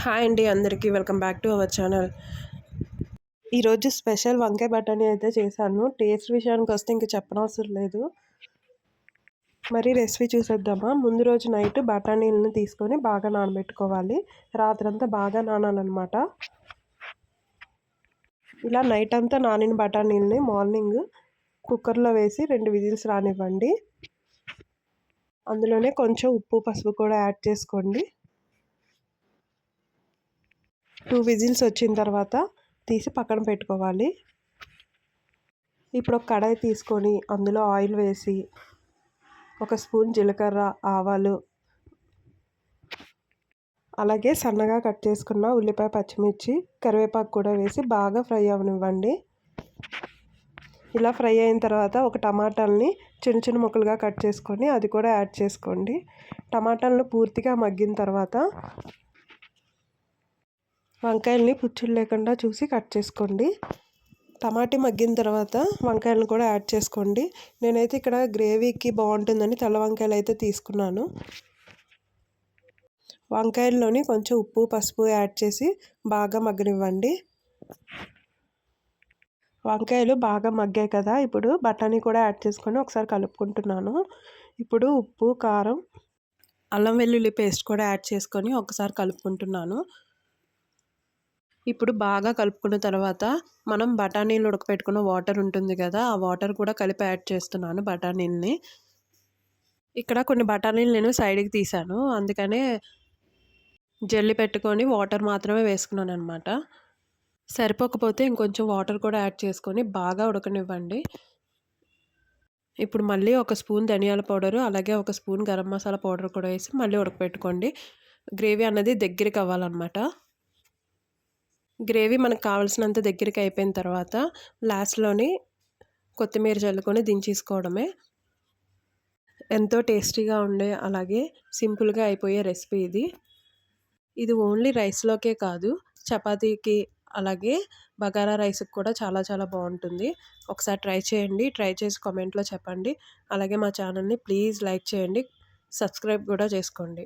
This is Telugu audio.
హాయ్ అండి అందరికీ welcome back to our channel. ఈరోజు స్పెషల్ వంకాయ బఠానీ అయితే చేశాను. టేస్ట్ విషయానికి వస్తే ఇంక చెప్పనవసరం లేదు. మరి రెసిపీ చూసేద్దామా? ముందు రోజు నైట్ బఠానీలను తీసుకొని బాగా నానబెట్టుకోవాలి. రాత్రంతా బాగా నానాలన్నమాట. ఇలా నైట్ అంతా నానిన బఠానీలని మార్నింగ్ కుక్కర్లో వేసి రెండు విజిల్స్ రానివ్వండి. అందులోనే కొంచెం ఉప్పు పసుపు కూడా యాడ్ చేసుకోండి. టూ విజిల్స్ వచ్చిన తర్వాత తీసి పక్కన పెట్టుకోవాలి. ఇప్పుడు ఒక కడాయి తీసుకొని అందులో ఆయిల్ వేసి ఒక స్పూన్ జీలకర్ర ఆవాలు అలాగే సన్నగా కట్ చేసుకున్న ఉల్లిపాయ పచ్చిమిర్చి కరివేపాకు కూడా వేసి బాగా ఫ్రై అవనివ్వండి. ఇలా ఫ్రై అయిన తర్వాత ఒక టమాటాలని చిన్న చిన్న ముక్కలుగా కట్ చేసుకొని అది కూడా యాడ్ చేసుకోండి. టమాటాలను పూర్తిగా మగ్గిన తర్వాత వంకాయల్ని పుచ్చులు లేకుండా చూసి కట్ చేసుకోండి. టమాటీ మగ్గిన తర్వాత వంకాయలను కూడా యాడ్ చేసుకోండి. నేనైతే ఇక్కడ గ్రేవీకి బాగుంటుందని తెల్ల వంకాయలు అయితే తీసుకున్నాను. వంకాయల్లోని కొంచెం ఉప్పు పసుపు యాడ్ చేసి బాగా మగ్గనివ్వండి. వంకాయలు బాగా మగ్గాయి కదా ఇప్పుడు బఠానీ కూడా యాడ్ చేసుకొని ఒకసారి కలుపుకుంటున్నాను. ఇప్పుడు ఉప్పు కారం అల్లం వెల్లుల్లి పేస్ట్ కూడా యాడ్ చేసుకొని ఒకసారి కలుపుకుంటున్నాను. ఇప్పుడు బాగా కలుపుకున్న తర్వాత మనం బఠానీలు ఉడకపెట్టుకున్న వాటర్ ఉంటుంది కదా ఆ వాటర్ కూడా కలిపి యాడ్ చేస్తున్నాను బఠానీల్ని. ఇక్కడ కొన్ని బఠానీలు నేను సైడ్కి తీసాను అందుకనే జల్లి పెట్టుకొని వాటర్ మాత్రమే వేసుకున్నాను అనమాట సరిపోకపోతే ఇంకొంచెం వాటర్ కూడా యాడ్ చేసుకొని బాగా ఉడకనివ్వండి. ఇప్పుడు మళ్ళీ ఒక స్పూన్ ధనియాల పౌడరు అలాగే ఒక స్పూన్ గరం మసాలా పౌడర్ కూడా వేసి మళ్ళీ ఉడకపెట్టుకోండి. గ్రేవీ అన్నది దగ్గరికి అవ్వాలన్నమాట. గ్రేవీ మనకు కావాల్సినంత దగ్గరికి అయిపోయిన తర్వాత లాస్ట్లోని కొత్తిమీర చల్లుకొని దించేసుకోవడమే. ఎంతో టేస్టీగా ఉండే అలాగే సింపుల్గా అయిపోయే రెసిపీ ఇది. ఇది ఓన్లీ రైస్లోకే కాదు చపాతీకి అలాగే బగారా రైస్కి కూడా చాలా చాలా బాగుంటుంది. ఒకసారి ట్రై చేయండి ట్రై చేసి కామెంట్లో చెప్పండి. అలాగే మా ఛానల్ని ప్లీజ్ లైక్ చేయండి సబ్స్క్రైబ్ కూడా చేసుకోండి.